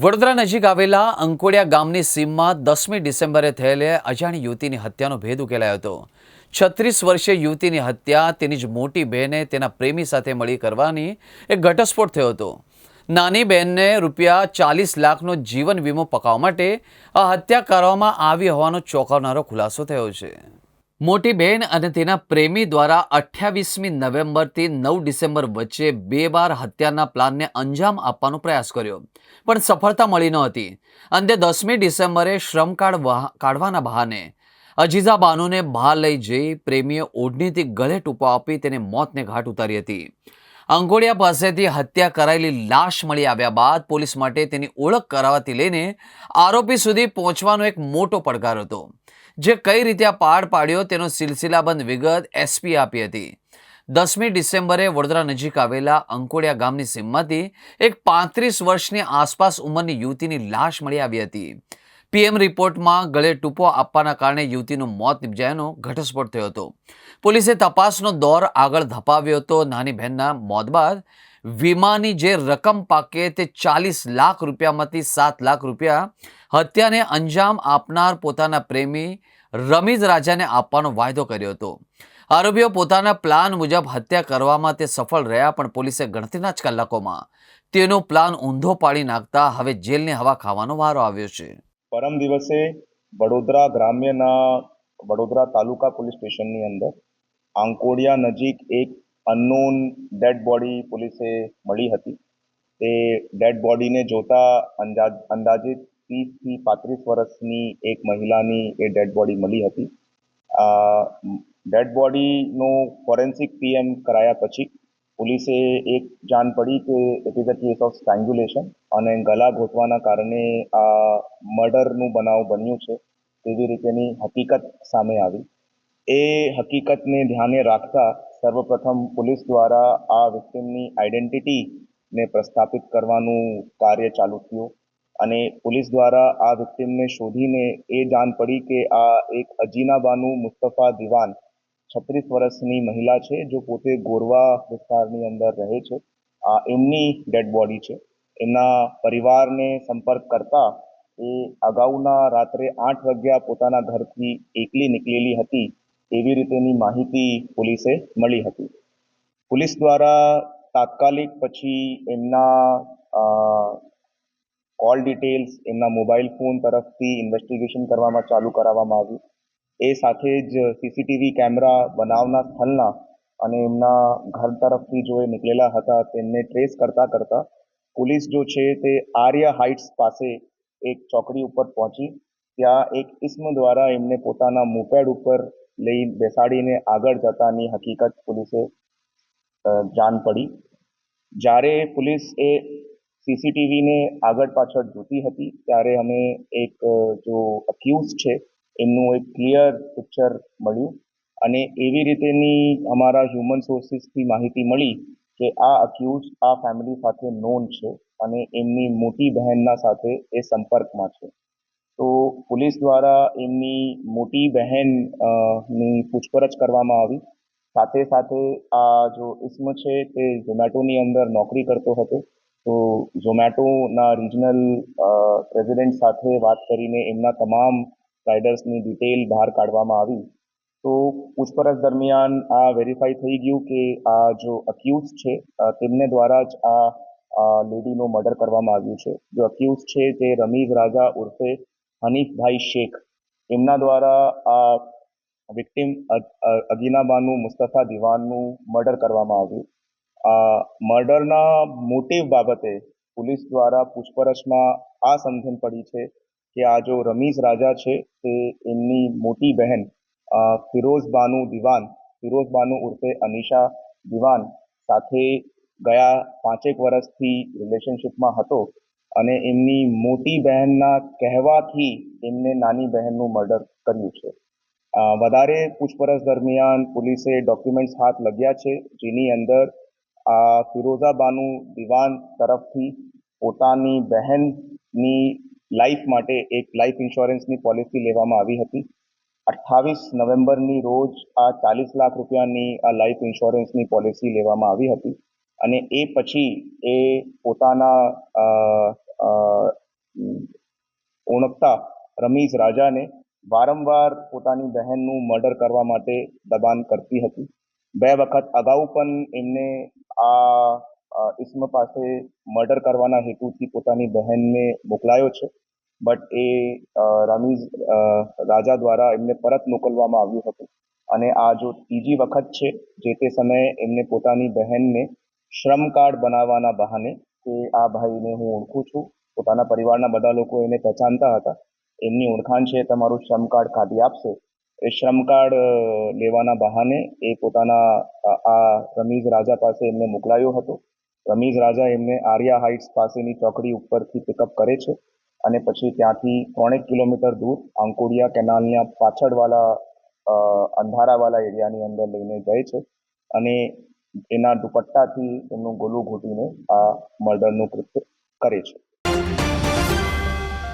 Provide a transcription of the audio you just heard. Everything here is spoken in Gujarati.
વડોદરા નજીક આવેલા અંકોડિયા ગામની સીમમાં દસમી ડિસેમ્બરે થયેલી અજાણી યુવતીની હત્યાનો ભેદ ઉકેલાયો હતો. છત્રીસ વર્ષીય યુવતીની હત્યા તેની જ મોટી બહેને તેના પ્રેમી સાથે મળી કરવાની એક ઘટસ્ફોટ થયો હતો. નાની બહેનને રૂપિયા ચાલીસ લાખનો જીવન વીમો પકાવવા માટે આ હત્યા કરવામાં આવી હોવાનો ચોંકાવનારો ખુલાસો થયો છે. મોટી બહેન અને તેના પ્રેમી દ્વારા અઠ્યાવીસમી નવેમ્બરથી નવ ડિસેમ્બર વચ્ચે બે વાર હત્યાના પ્લાનને અંજામ આપવાનો પ્રયાસ કર્યો, પણ સફળતા મળી ન હતી. અંતે દસમી ડિસેમ્બરે શ્રમ કાર્ડ કાઢવાના બહાને અજીઝા બાનુને બહાર લઈ જઈ પ્રેમીએ ઓઢણીથી ગળે ટૂંપો આપી તેને મોતને ઘાટ ઉતારી હતી. અંગોડિયા પાસેથી હત્યા કરાયેલી લાશ મળી આવ્યા બાદ પોલીસ માટે તેની ઓળખ કરાવવાથી લઈને આરોપી સુધી પહોંચવાનો એક મોટો પડકાર હતો, જે કઈ રીતે આ પાડ પાડ્યો તેનો સિલસિલાબંધ વિગત એસપી આપી હતી. દસમી ડિસેમ્બરે વડોદરા નજીક આવેલા અંકોડિયા ગામની સીમમાંથી એક પાંત્રીસ વર્ષની આસપાસ ઉંમરની યુવતીની લાશ મળી આવી હતી. પીએમ રિપોર્ટમાં ગળે ટૂંપો આપવાના કારણે યુવતીનું મોત નિપજાયાનો ઘટસ્ફોટ થયો હતો. પોલીસે તપાસનો દોર આગળ ધપાવ્યો હતો. નાની બહેનના મોત બાદ વીમાની જે રકમ પાકે તે ચાલીસ લાખ રૂપિયામાંથી સાત લાખ રૂપિયા હત્યાને અંજામ આપનાર પોતાના પ્રેમી રમીજ રાજાને આપવાનો વાયદો કર્યો હતો. આરોપીઓ પોતાના પ્લાન મુજબ હત્યા કરવામાં તે સફળ રહ્યા, પણ પોલીસે ગણતરીના જ કલાકોમાં તેનો પ્લાન ઊંધો પાડી નાખતા હવે જેલની હવા ખાવાનો વારો આવ્યો છે. પરમ દિવસે વડોદરા ગ્રામ્યના વડોદરા તાલુકા પોલીસ સ્ટેશનની અંદર આંકોડિયા નજીક એક અનનોન ડેડ બોડી પોલીસે મળી હતી. તે ડેડ બોડીને જોતા અંદાજ અંદાજિત ત્રીસથી પાંત્રીસ વર્ષની એક મહિલાની એ ડેડ બોડી મળી હતી. ડેડ બોડીનો ફોરેન્સિક પીએમ કરાયા પછી પોલીસે એક જાણ પડી કે it is a case of strangulation અને ગળા ઘોટવાના કારણે આ મર્ડરનું બનાવ બન્યું છે, તેવી રીતેની હકીકત સામે આવી. એ હકીકતને ધ્યાને રાખતા સર્વપ્રથમ પોલીસ દ્વારા આ વિક્ટિમની આઈડેન્ટિટીને પ્રસ્થાપિત કરવાનું કાર્ય ચાલુ થયું અને પોલીસ દ્વારા આ વિક્ટિમને શોધીને એ જાણ પડી કે આ એક અજીનાબાનુ મુસ્તફા દિવાન છત્રીસ વર્ષની મહિલા છે, જો પોતે ગોરવા વિસ્તારની અંદર રહે છે. આ એમની ડેડ બોડી છે. એમના પરિવારને સંપર્ક કરતા એ અગાઉના રાત્રે આઠ વાગ્યા પોતાના ઘરથી એકલી નીકળેલી હતી એવી રીતેની માહિતી પોલીસે મળી હતી. પોલીસ દ્વારા તાત્કાલિક પછી એમના કોલ ડિટેલ્સ એમના મોબાઈલ ફોન તરફથી ઇન્વેસ્ટિગેશન કરવામાં ચાલુ કરાવવામાં આવ્યું. એ સાથે જ સીસીટીવી કેમેરા બનાવના સ્થળના અને એમના ઘર તરફથી જો એ નીકળેલા હતા તેમને ટ્રેસ કરતા કરતા પોલીસ જો છે તે આર્ય હાઇટ્સ પાસે એક ચોકડી ઉપર પહોંચી. ત્યાં એક ઇસ્મ દ્વારા એમને પોતાના મોપેડ ઉપર લઈ બેસાડીને આગળ જતાની હકીકત પોલીસે જાન પડી. જ્યારે પોલીસ એ સીસીટીવીને આગળ પાછળ જોતી હતી, ત્યારે અમે એક જો અક્યુઝ છે, એમનું એક ક્લિયર પિક્ચર મળ્યું. અને એવી રીતેની અમારા હ્યુમન સોર્સિસથી માહિતી મળી કે આ અક્યુઝ આ ફેમિલી સાથે નોન છે. અને એમની મોટી બહેનના સાથે એ સંપર્કમાં છે. તો પોલીસ દ્વારા એમની મોટી બહેનની પૂછપરછ કરવામાં આવી. સાથે સાથે આ જો ઇસ્મ છે તે ઝોમેટોની અંદર નોકરી કરતો હતો. તો ઝોમેટોના રિજનલ પ્રેસિડેન્ટ સાથે વાત કરીને એમના તમામ રાઇડર્સની ડિટેલ બહાર કાઢવામાં આવી. તો પૂછપરછ દરમિયાન આ વેરીફાઈ થઈ ગયું કે આ જો અક્યુઝ છે તેમને દ્વારા જ આ લેડીનું મર્ડર કરવામાં આવ્યું છે. જો અક્યુઝ છે તે રમીઝ રાજા ઉર્ફે હનીફભાઈ શેખ. એમના દ્વારા આ વિક્ટિમ અગીનાબાનું મુસ્તફા દિવાનનું મર્ડર કરવામાં આવ્યું. આ મર્ડરના મોટિવ બાબતે પોલીસ દ્વારા પૂછપરછમાં આ સમજણ પડી છે કે આ જો રમીઝ રાજા છે તે એમની મોટી બહેન અ, ફિરોઝ બાનુ દિવાન ફિરોઝ બાનુ ઉર્ફે અનિશા દિવાન સાથે ગયા પાંચેક વર્ષથી રિલેશનશિપમાં હતો અને એમની મોટી બહેનના કહેવાથી એમને નાની બહેનનું મર્ડર કર્યું છે. વધારે પૂછપરછ દરમિયાન પોલીસે ડોક્યુમેન્ટ્સ હાથ લગ્યા છે, જેની અંદર આ ફિરોઝાબાનુ દિવાન તરફથી પોતાની બહેનની લાઈફ માટે એક લાઈફ ઇન્સ્યોરન્સની પોલિસી લેવામાં આવી હતી. અઠ્ઠાવીસ નવેમ્બરની રોજ આ ચાલીસ લાખ રૂપિયાની આ લાઈફ ઇન્સ્યોરન્સની પોલિસી લેવામાં આવી હતી. અને એ પછી એ પોતાના ઓળખતા રમીઝ રાજાને વારંવાર પોતાની બહેનનું મર્ડર કરવા માટે દબાણ કરતી હતી. બે વખત અગાઉ પણ એમને આ ઇસ્મ પાસે મર્ડર કરવાના હેતુથી પોતાની બહેનને મોકલાયો છે. બટ એ રમીઝ રાજા દ્વારા એમને પરત મોકલવામાં આવ્યું હતું. અને આ જો ત્રીજી વખત છે, જે તે સમયે એમને પોતાની બહેનને શ્રમ કાર્ડ બનાવવાના બહાને કે આ ભાઈને હું ઓળખું છું. પોતાના પરિવારના બધા લોકો એને પહેચાનતા હતા. એમની ઓળખાણ છે, તમારું શ્રમ કાર્ડ કાઢી આપશે. એ શ્રમ કાર્ડ લેવાના બહાને એ પોતાના આ રમીઝ રાજા પાસે એમને મોકલાયો હતો. રમીઝ રાજા એમને આર્યા હાઇટ્સ પાસેની ચોકડી ઉપરથી પિકઅપ કરે છે અને પછી ત્યાંથી ત્રણેક કિલોમીટર દૂર આંકોડિયા કેનાલના પાછળવાળા અંધારાવાળા એરિયાની અંદર લઈને જાય છે. અને એના દુપટ્ટાથી એમનું ગળું ઘૂંટીને આ મર્ડરનું કૃત્ય કરે છે.